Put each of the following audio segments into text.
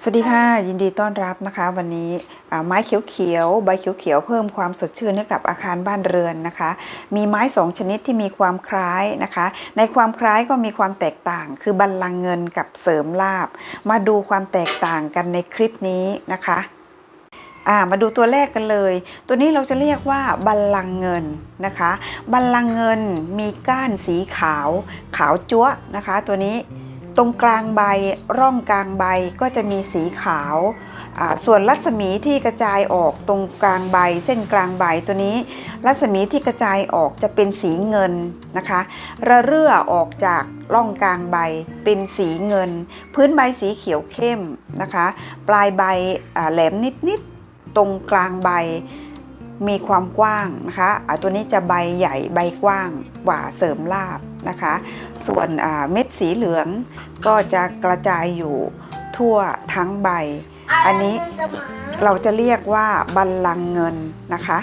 สวัสดีค่ะ ยินดีต้อนรับนะคะ วันนี้ไม้เขียวๆใบเขียวๆเพิ่มความสดชื่นให้กับอาคารบ้านเรือนนะคะ มีไม้สองชนิดที่มีความคล้ายนะคะ ในความคล้ายก็มีความแตกต่าง คือบัลลังเงินกับเสริมลาบ มาดูความแตกต่างกันในคลิปนี้นะคะามาดูตัวแรกกันเลย ตัวนี้เราจะเรียกว่าบัลลังเงินนะคะ บัลลังเงินมีก้านสีขาว ขาวจั๊วนะคะ ตัวนี้ ตรงกลางใบร่องกลางใบก็จะมีสีขาว ส่วนรัศมีที่กระจายออกตรงกลางใบ เส้นกลางใบตัวนี้ รัศมีที่กระจายออกจะเป็นสีเงินนะคะระเรื่อออกจากร่องกลางใบเป็นสีเงิน พื้นใบสีเขียวเข้มนะคะ ปลายใบแหลมนิดๆตรงกลางใบมีความกว้างนะคะอ่าตัวนี้จะใบใหญ่ใบกว้างกว่าเสริมลาบ นะคะ ส่วนเม็ดสีเหลืองก็จะกระจายอยู่ทั่วทั้งใบ อันนี้เราจะเรียกว่าบัลลังเงินนะคะ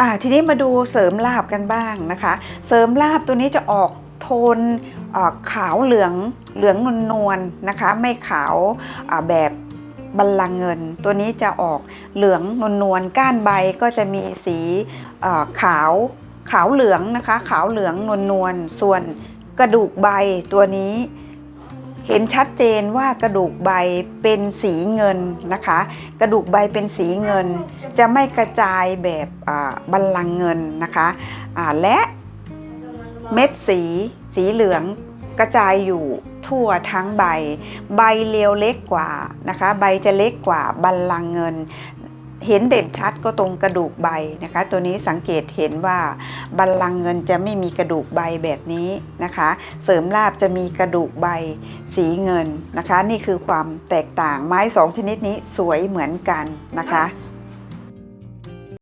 อ่าทีนี้มาดูเสริมลาบกันบ้างนะคะ เสริมลาบตัวนี้จะออกโทนขาวเหลืองเหลืองนวลนวลๆนะคะ ไม่ขาวแบบ บัลลังก์เงิน ตัวนี้จะออกเหลืองนวลๆก้านใบก็จะมีสีขาวขาวเหลืองนะคะ ขาวเหลืองนวลๆส่วนกระดูกใบตัวนี้ เห็นชัดเจนว่ากระดูกใบเป็นสีเงินนะคะ กระดูกใบเป็นสีเงิน จะไม่กระจายแบบบัลลังก์เงินนะคะอ่าและเม็ดสีสีเหลือง กระจายอยู่ทั่วทั้งใบ ใบเรียวเล็กกว่านะคะ ใบจะเล็กกว่าบัลลังเงิน เห็นเด่นชัดก็ตรงกระดูกใบนะคะ ตัวนี้สังเกตเห็นว่าบัลลังเงินจะไม่มีกระดูกใบแบบนี้นะคะ เสริมลาบจะมีกระดูกใบสีเงินนะคะ นี่คือความแตกต่างไม้สองชนิดนี้สวยเหมือนกันนะคะ